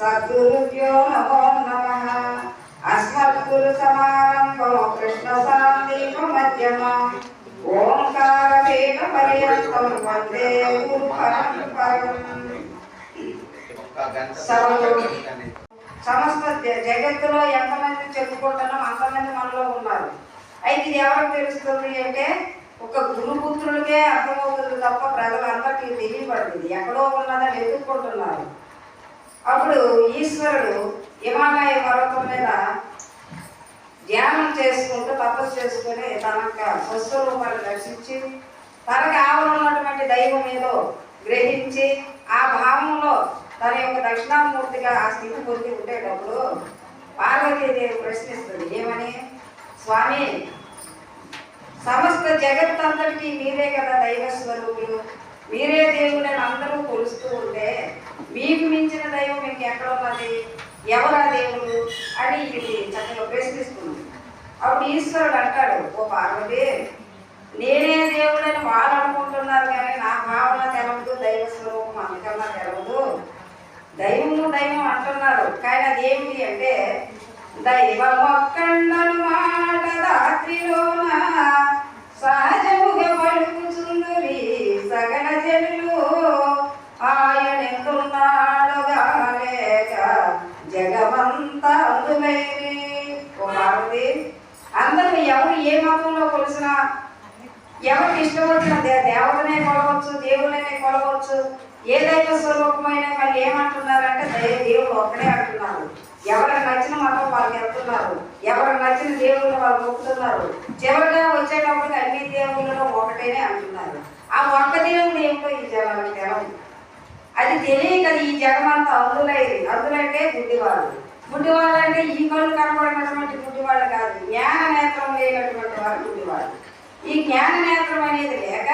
సద్గురుభ్యో నమో నమ అస్మద్గురు సమారంభో కృష్ణ సాందీప మధ్యమం ఓంకార వేద పర్యంతం వందే గురు పరంపరం సమస్త జ- జగత్తులో ఎంతమంది చెప్పుకుంటున్నాం అంతమంది మనలో ఉన్నారు. అయితే ఇది ఎవరికి తెలుస్తుంది అంటే ఒక గురుపుత్రులకే అర్థమవుతుంది తప్ప ప్రజలందరికీ తెలియబడింది. ఎక్కడో ఉన్నదని ఎదుర్కొంటున్నారు. అప్పుడు ఈశ్వరుడు హిమాలయ పర్వతం మీద ధ్యానం చేసుకుంటూ తపస్సు చేసుకుని తన యొక్క స్వస్వరూపాన్ని దర్శించి తనకు ఆవరణ ఉన్నటువంటి దైవం ఏదో గ్రహించి ఆ భావంలో తన యొక్క దక్షిణామూర్తిగా ఆ స్థితి పొంది ఉండేటప్పుడు పార్వతీదేవి ప్రశ్నిస్తుంది ఏమని? స్వామి సమస్త జగత్తంతటికి మీరే కదా దైవ స్వరూపులు. మీరే దేవుడని అందరూ కొలుస్తూ ఉంటే మీకు మించిన దైవం మీకు ఎక్కడ ఉన్నది? ఎవరా దేవుడు అని ఇది చక్కగా ప్రశ్నిస్తుంది అప్పుడు ఈశ్వరుడు అంటాడు ఓ పార్వతి నేనే దేవుడని వాళ్ళు అనుకుంటున్నారు కానీ నా భావన తెలవదు దైవ స్వరూపం అందుకన్నా తెలవదు. దైవము దైవం అంటున్నారు కానీ అది ఏమిటి అంటే దైవమొక్కండను మాట రాత్రిలోన సహజముగా పలుకుచుందురి సగల జనులు ఆయనెందున్నాడుగా లేక జగమంతా అందులైరి ఓ పార్వతి అందరూ ఎవరు ఏ మతంలో కొలిసినా ఎవరికి ఇష్టం వచ్చిన దే- దేవతనే కొలవచ్చు దేవుడనే కొలవచ్చు ఏదైతే దైవ స్వరూపమైన వాళ్ళు ఏమంటున్నారంటే దేవుడు ఒక్కడే అంటున్నారు ఎవరికి నచ్చిన మతం వాళ్ళకి వెళ్తున్నారు ఎవరికి నచ్చిన దేవుళ్ళు వాళ్ళు మొక్కుతున్నారు. చివరిగా వచ్చేటప్పటికి అన్ని దేవుళ్ళలో ఒకటేనే అంటున్నారు. ఆ ఒక్క దేవుడు ఏమిటో ఈ జనాలకు తెలవదు అది తెలియక ఈ జగమంతా అందులైది అందులంటే గుడ్డివాళ్ళు. గుడ్డివాళ్ళు అంటే ఈ కళ్ళు కనపడినటువంటి గుడ్డివాళ్ళు కాదు జ్ఞాన నేత్రం లేనటువంటి వారు గుడ్డివాళ్ళు. ఈ జ్ఞాన నేత్రం అనేది లేక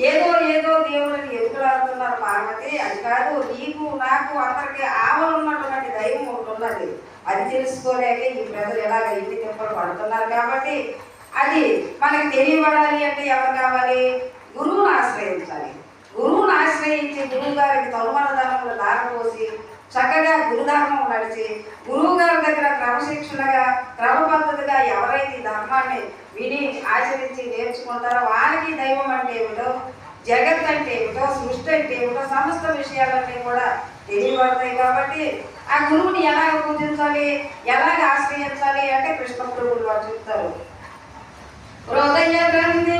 ఏదో ఏదో దేవుడిని ఎదుగులాడుతున్నారు పార్వతి? అది కాదు నీకు నాకు అందరికి ఆవలు ఉన్నటువంటి దైవం ఒకటి ఉన్నది. అది తెలుసుకోలేక ఈ ప్రజలు ఎలాగ ఇంటి తిప్పలు పడుతున్నారు కాబట్టి అది మనకి తెలియబడాలి అంటే ఎవరు కావాలి? గురువుని ఆశ్రయించాలి. గురువుని ఆశ్రయించి గురువు గారికి తరుమల ధనములు దారపోసి చక్కగా గురుధర్మం నడిచి గురువు గారి దగ్గర క్రమశిక్షణగా క్రమ ధర్మాన్ని విని ఆచరించి నేర్చుకుంటారో వాళ్ళకి దైవం అంటే ఏమిటో జగత్ అంటే ఏమిటో సృష్టి అంటే ఏమిటో సమస్త విషయాలన్నీ కూడా తెలియబడతాయి కాబట్టి ఆ గురువుని ఎలాగ పూజించాలి ఎలాగ ఆశ్రయించాలి అంటే కృష్ణ గురువులు వారు చెప్తారు. హృదయ గ్రంథి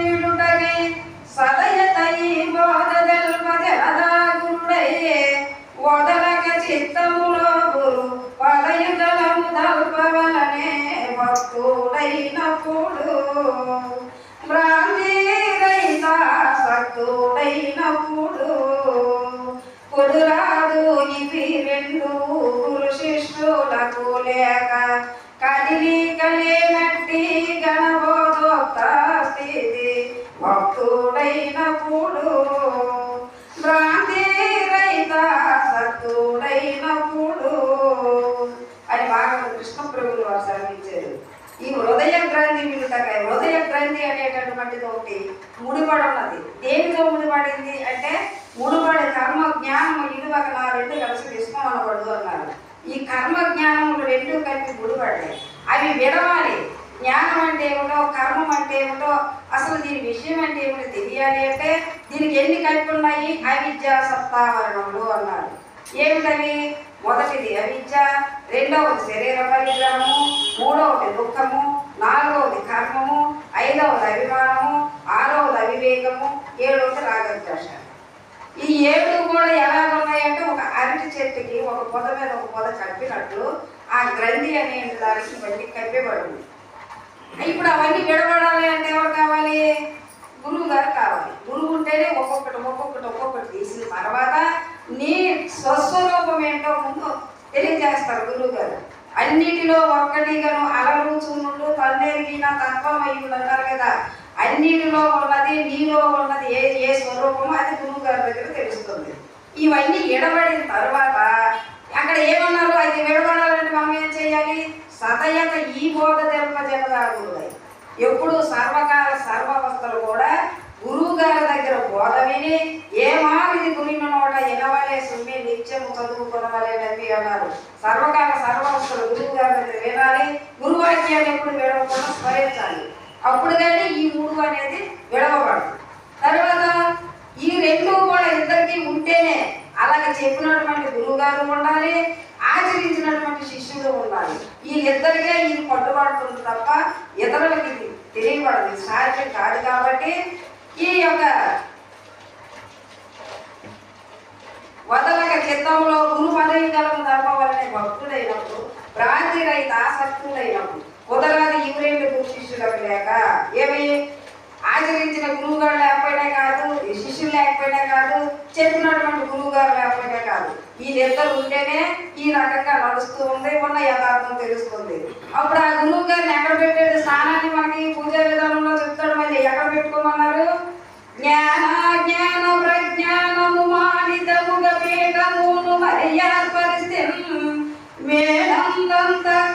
తై బోధ బోధదల్పదలదాగురుడయ్యే వదలక చిత్తము కదిలి కలినట్టి గణబోధోక్త స్థితి. భక్తుడైనప్పుడు భ్రాంతి రహిత సత్తుడైనప్పుడు అని బాగా కృష్ణ ప్రభులు వారు సెలవించారు ఈ హృదయ గ్రంథి మిగతాగా హృదయ గ్రంథి అనేటటువంటిది ఒకటి ముడిపడి ఉన్నది. దేనితో ముడిపడింది అంటే ముడిపడి కర్మ జ్ఞానం ఇటువక నా రెండు కలిసి విష్ణుమనబడు అన్నారు. ఈ కర్మ జ్ఞానములు రెండు కలిపి ముడిపడ్డాయి. అవి విడవాలి. జ్ఞానం అంటే ఏమిటో కర్మం అంటే ఏమిటో అసలు దీని విషయం అంటే ఏమిటో తెలియాలి అంటే దీనికి ఎన్ని కలిపి ఉన్నాయి? అవిద్య సత్తావరణములు అన్నారు. ఏమిటవి? మొదటిది అవిద్య రెండవది శరీర పరిగ్రహము మూడవది దుఃఖము నాలుగవది కర్మము ఐదవది అభిమానము ఆరవది అవివేకము ఏడవది రాగద్వేష. ఈ ఏడు కూడా ఎలా ఉన్నాయంటే ఒక అరటి చెట్టుకి ఒక పొద మీద ఒక పొద కప్పినట్లు ఆ గ్రంథి అనే దానికి ఇవన్నీ కప్పిబడింది ఇప్పుడు అవన్నీ విడబడాలి అంటే ఎవరు కావాలి? గురువు గారు కావాలి. గురువు ఉంటేనే ఒక్కొక్కటి ఒక్కొక్కటి ఒక్కొక్కటి తీసిన తర్వాత నీ స్వస్వరూపం ఏంటో ముందు తెలియజేస్తారు గురువు గారు. అన్నిటిలో ఒక్కటిగాను అలలు చూనులు తన్నెరిగిన తత్వమయ్యుడు అంటారు కదా. అన్నిటిలో ఉన్నది నీలో ఉన్నది ఏ ఏ స్వరూపమో అది గురువు గారి దగ్గర తెలుస్తుంది. ఇవన్నీ ఎడబడిన తర్వాత అక్కడ ఏమన్నారు? అది విడగొనాలంటే మనం ఏం చేయాలి? సతయత ఈ బోధ జన్మ జనదాగుడు ఎప్పుడు సర్వకాల సర్వవస్థలు కూడా గురువు గారి దగ్గర బోధ విని ఏమాది గురిన నోట ఇనవలే సుమ్మి నిత్యము చదువుకునవలే నవ్వి అన్నారు. సర్వకాల సర్వవస్థలు గురువు గారి దగ్గర వినాలి. గురువాక్యాన్ని ఎప్పుడు విడవకుండా స్మరించాలి. అప్పుడు కానీ ఈ మూడు అనేది విడవబడదు. తర్వాత ఈ రెండు కూడా ఇద్దరికి ఉంటేనే అలాగే చెప్పినటువంటి గురువు గారు ఉండాలి ఆచరించినటువంటి శిష్యులు ఉండాలి. వీళ్ళిద్దరికే ఇది పట్టుబడుతుంది తప్ప ఇతరులకి ఇది తెలియబడదు సాధ్యం కాదు కాబట్టి ఈ యొక్క వదలక చిత్తంలో గురు పదవి కలం ధర్మవలనే భక్తుడైనప్పుడు భ్రాంతి రైతు ఆసక్తుడైనప్పుడు కుదరాది ఇవరేమి గురు శిష్యులకు లేక. ఏమయ్యే ఆచరించిన గురువు గారు లేకపోయినా కాదు ఈ శిష్యులు లేకపోయినా కాదు చెప్పినటువంటి గురువు గారు లేకపోయినా కాదు వీళ్ళిద్దరు ఉంటేనే ఈ రకంగా నడుస్తూ ఉంది ఉన్న యథార్థం తెలుస్తుంది. అప్పుడు ఆ గురువు గారిని ఎక్కడ పెట్టాడు? స్థానాన్ని మనకి పూజా విధానంలో చెప్తాడు మళ్ళీ ఎక్కడ పెట్టుకోమన్నారు? జ్ఞాన జ్ఞాన ప్రజ్ఞానము మానితముగ పీఠమును మర్యాదపరిస్తే మేడం కరణము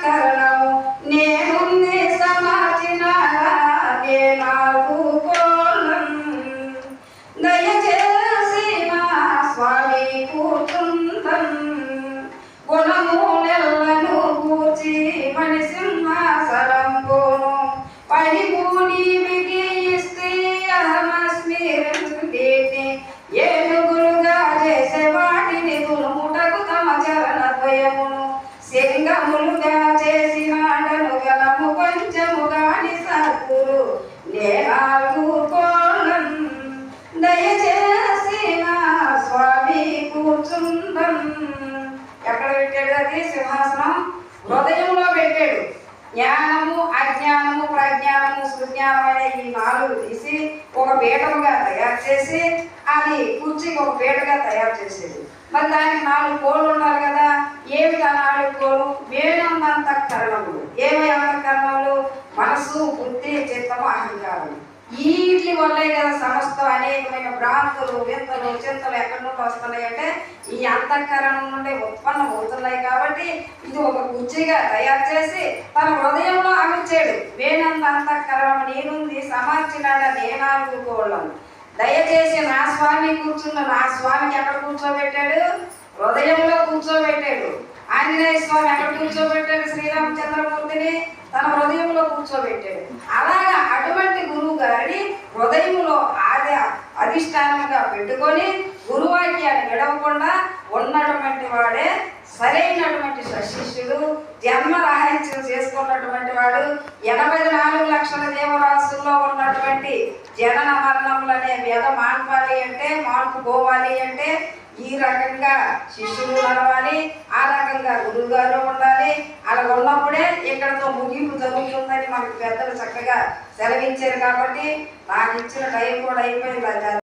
సింహాసనం హృదయంలో పెట్టాడు. జ్ఞానము అజ్ఞానము ప్రజ్ఞానము సుజ్ఞానం అనే ఈ నాలుగు తీసి ఒక పీఠముగా తయారు చేసి అది కుర్చీకి ఒక పీటగా తయారు చేసేది. మరి దానికి నాలుగు కోళ్ళు ఉండాలి కదా. ఏమిటి ఆ నాలుగు కోళ్ళు? వేణుందంత కరణములు. ఏమై అంతఃకరణములు మనసు బుద్ధి చిత్తము అహంకారం వీటి వల్లే కదా సమస్తం అనేకమైన భ్రాంతులు వింతలు చింతలు ఎక్కడి నుండి వస్తున్నాయి అంటే ఈ అంతఃకరణం నుండి ఉత్పన్నం అవుతున్నాయి కాబట్టి ఇది ఒక కుర్చీగా తయారు చేసి తన హృదయంలో అమర్చాడు. వేనంత అంతఃకరణం నేనుంది సమార్చినాడ నేనాలు కోళ్ళను దయచేసి నా స్వామి కూర్చున్న నా స్వామికి ఎక్కడ కూర్చోబెట్టాడు? హృదయంలో కూర్చోబెట్టాడు. ఆంజనేయ స్వామి ఎక్కడ కూర్చోబెట్టాడు శ్రీరామచంద్రమూర్తిని తన హృదయంలో కూర్చోబెట్టాడు. అలాగా అటువంటి గురువు గారిని హృదయంలో ఆది అధిష్టానంగా పెట్టుకొని గురువాక్యాన్ని గడవకుండా ఉన్నటువంటి వాడే సరైనటువంటి సశిష్యుడు జన్మ రాహిత్యం చేసుకున్నటువంటి వాడు ఎనభై నాలుగు లక్షల దేవరాశుల్లో ఉన్నటువంటి జనన మరణములు అనే వ్యధ మాన్పాలి అంటే మార్పు పోవాలి అంటే ఈ రకంగా శిష్యులు నడవాలి ఆ రకంగా గురువు గారు ఉండాలి. అలా ఉన్నప్పుడే ఇక్కడతో ముగింపు జరుగుతుందని మనకు పెద్దలు చక్కగా సెలవించారు కాబట్టి నాకు ఇచ్చిన టైం కూడా అయిపోయింది.